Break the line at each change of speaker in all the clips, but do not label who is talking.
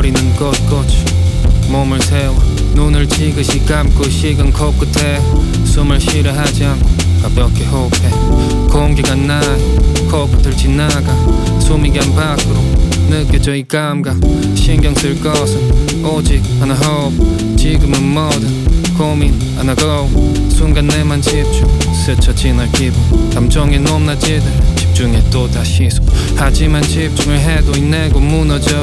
머리는 꼿꼿이 몸을 세워 눈을 지그시 감고 식은 코끝에 숨을 쉬려 하지 않고 가볍게 호흡해. 공기가 나이 코끝을 지나가 숨이 간 밖으로 느껴져 이 감각. 신경 쓸 것은 오직 하나 호흡. 지금은 뭐든 고민 안 하고 순간 내만 집중 스쳐 지날 기분. 감정이 높낮이들 집중해 또 다시 숨 하지만 집중을 해도 인내고 무너져.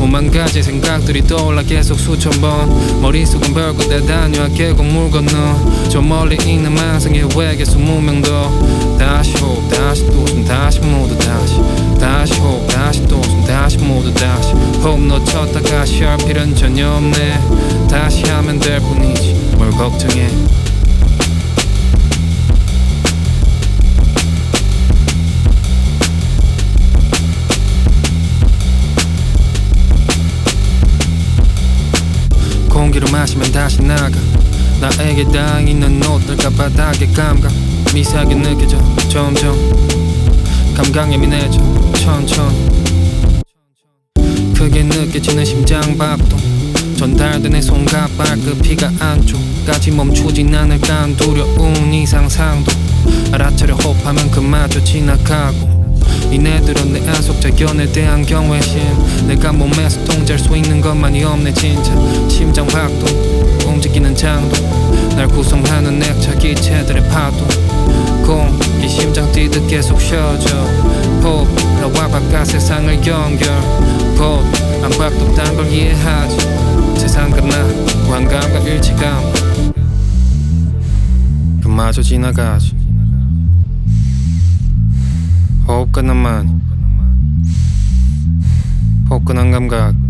오만 가지 생각들이 떠올라 계속 수천 번. 머릿속은 다 다녀와 계곡 물 건너. 저 멀리 있는 망상의 외계 스무 명도. 다시 호흡 다시 또숨 다시 모두 다시. 다시 호흡 다시 또숨 다시 모두 다시. 호흡 놓쳤다가 쉬할 필요는 전혀 없네. 다시 하면 될 뿐이지. 뭘 걱정해 마시면 다시 나가. 나에게 닿아 있는 옷들과 바닥의 감각. 미세하게 느껴져. 점점 감각 예민해져. 천천히 크게 느껴지는 심장박동 전달되는 손과 발끝 피가 안쪽까지 멈추진 않을까. 한 두려운 이상 상도. 알아차려 호흡하면 그마저 지나가고 니네들은 내 안속 자견에 대한 경외심. 내가 몸에서 통제할 수 있는 것만이 없네 진짜. 심장 박동 움직이는 장도. 날 구성하는 액체 기체들의 파도. 공기 심장 뛰듯 계속 쉬어져 호흡 나와 바깥 세상을 연결. 곧 안팎도 딴걸 이해하지. 세상과 나 무한감과 일치감. 그마저 지나가지 호흡과 나만 호흡과 난 감각